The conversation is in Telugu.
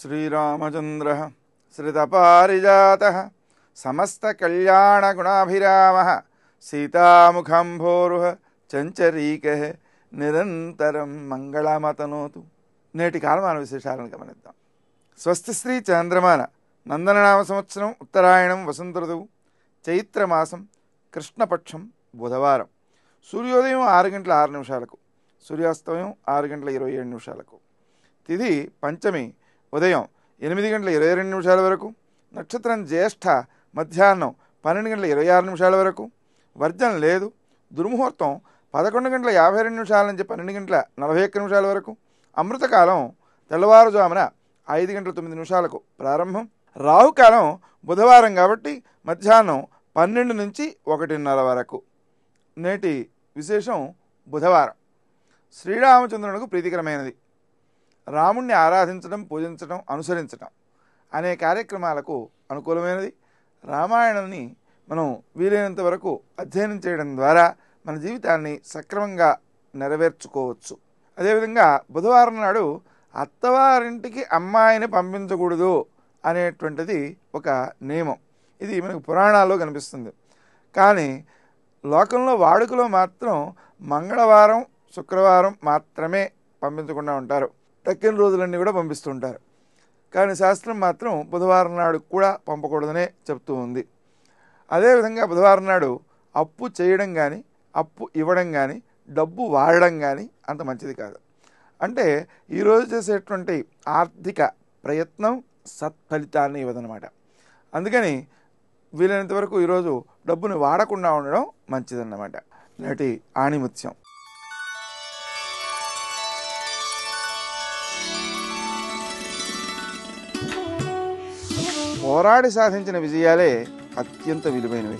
శ్రీరామచంద్ర శ్రితపారిజాత సమస్తకళ్యాణగుణాభిరామ సీతాముఖంభోరు చంచరీక నిరంతరం మంగళమతనోతు నేటి కాలమాన విశేషాలను గమనిద్దాం. స్వస్తి శ్రీ చంద్రమాన నందననామ సంవత్సరం ఉత్తరాయణం వసంత ఋతువు చైత్రమాసం కృష్ణపక్షం బుధవారం. సూర్యోదయం ఆరు గంటల ఆరు నిమిషాలకు సూర్యాస్తమయం ఆరు గంటల ఇరవై ఏడు నిమిషాలకు. తిథి పంచమి ఉదయం ఎనిమిది గంటల ఇరవై రెండు నిమిషాల వరకు నక్షత్రం జ్యేష్ఠ మధ్యాహ్నం పన్నెండు గంటల ఇరవై ఆరు నిమిషాల వరకు వర్జన లేదు దుర్ముహూర్తం పదకొండు గంటల యాభై రెండు నిమిషాల నుంచి పన్నెండు గంటల నలభై ఒక్క నిమిషాల వరకు అమృతకాలం తెల్లవారుజామున ఐదు గంటల తొమ్మిది నిమిషాలకు ప్రారంభం రాహుకాలం బుధవారం కాబట్టి మధ్యాహ్నం పన్నెండు నుంచి ఒకటిన్నర వరకు. నేటి విశేషం బుధవారం. శ్రీరామచంద్రునికి ప్రీతికరమైనది. రాముణ్ణి ఆరాధించడం పూజించడం అనుసరించడం అనే కార్యక్రమాలకు అనుకూలమైనది. రామాయణాన్ని మనం వీలైనంత వరకు అధ్యయనం చేయడం ద్వారా మన జీవితాన్ని సక్రమంగా నెరవేర్చుకోవచ్చు. అదేవిధంగా బుధవారం నాడు అత్తవారింటికి అమ్మాయిని పంపించకూడదు అనేటువంటిది ఒక నియమం. ఇది మనకు పురాణాల్లో కనిపిస్తుంది. కానీ లోకంలో వాడుకలో మాత్రం మంగళవారం శుక్రవారం మాత్రమే పంపించకుండా ఉంటారు. తక్కిన రోజులన్నీ కూడా పంపిస్తుంటారు. కానీ శాస్త్రం మాత్రం బుధవారం నాడు కూడా పంపకూడదనే చెప్తూ ఉంది. అదేవిధంగా బుధవారం నాడు అప్పు చేయడం కానీ అప్పు ఇవ్వడం కానీ డబ్బు వాడడం కానీ అంత మంచిది కాదు. అంటే ఈరోజు చేసేటువంటి ఆర్థిక ప్రయత్నం సత్ఫలితాన్ని ఇవ్వదనమాట అందుకని వీలైనంత వరకు ఈరోజు డబ్బుని వాడకుండా ఉండడం మంచిదన్నమాట. నేటి ఆణిముత్యం. పోరాడి సాధించిన విజయాలే అత్యంత విలువైనవి.